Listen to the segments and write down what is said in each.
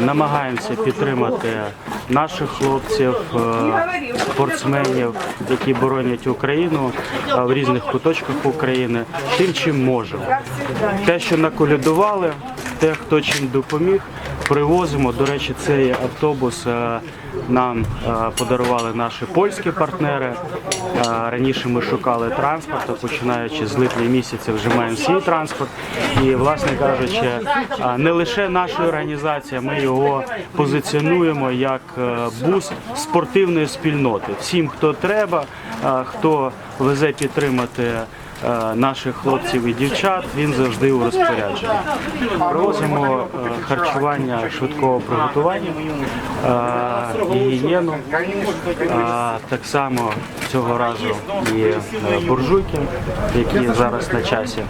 намагаємося підтримати наших хлопців, е, спортсменів, які боронять Україну е, в різних куточках України, тим, чим можемо. Те, що наколядували, те, хто чим допоміг, привозимо. До речі, цей автобус е, нам е, подарували наші польські партнери. Е, Раніше ми шукали транспорт, починаючи з липня місяця вже маємо свій транспорт. І, власне кажучи, не лише наша організація, ми його позиціонуємо як е, бус спортивної спільноти. Всім, хто треба, хто везе підтримати наших хлопців і дівчат, він завжди у розпорядженні. Привозимо е, харчування швидкого приготування, е, гігієну, е, так само цього разу і е, буржуйки, які зараз на часі.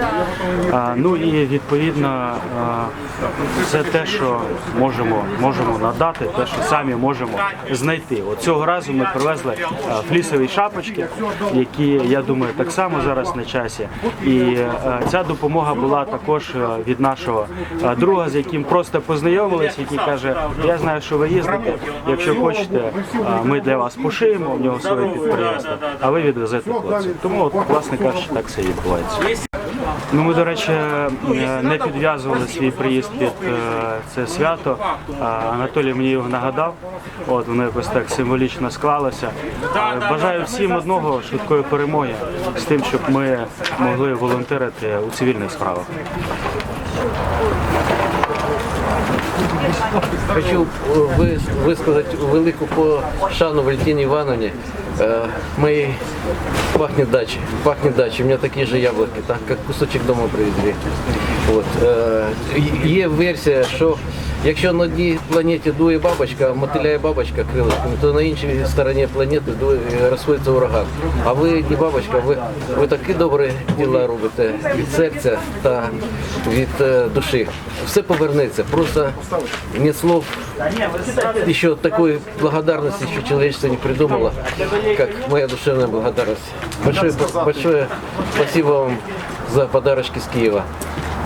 Е, Ну і відповідно е, все те, що можемо, можемо надати, те, що самі можемо знайти. От цього разу ми привезли е, флісові шапочки, які я думаю так само зараз на часі. І е, ця допомога була також е, від нашого е, друга, з яким просто познайомились, який каже: Я знаю, що ви їздите. Якщо хочете, ми для вас пошиємо в нього своє підприємство, а ви відвезете хлопців. Тому, от, власне кажучи, так все відбувається. Ну, ми, до речі, е, не підв'язували свій приїзд під е, це свято. Анатолій мені його нагадав. От воно якось так символічно склалося. Е, Бажаю всім одного швидкої перемоги з тим, щоб ми могли волонтерити у цивільних справах. Хочу э, выс- высказать велику пошану Валентине Ивановне. Э, Моей пахнет дачей. Пахнет дачей. У меня такие же яблоки, так как кусочек дома привезли. Вот. Е, Є версія, що якщо на одній планеті дує бабочка, мотиляє бабочка крилишками, то на іншій стороні планети дує, розходиться ураган. А ви не бабочка, ви, ви такі добрі діла робите від серця та від е, душі. Все повернеться. Просто нет слов еще такой благодарности еще человечество не придумало, как моя душевная благодарность. Большое, большое спасибо вам за подарочки с Киева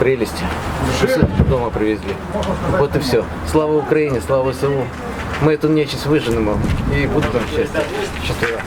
Прелесть. Что дома привезли. Вот и все. Слава Украине, слава всему. Мы эту нечисть выженемо и будет вам счастье. Счастливо.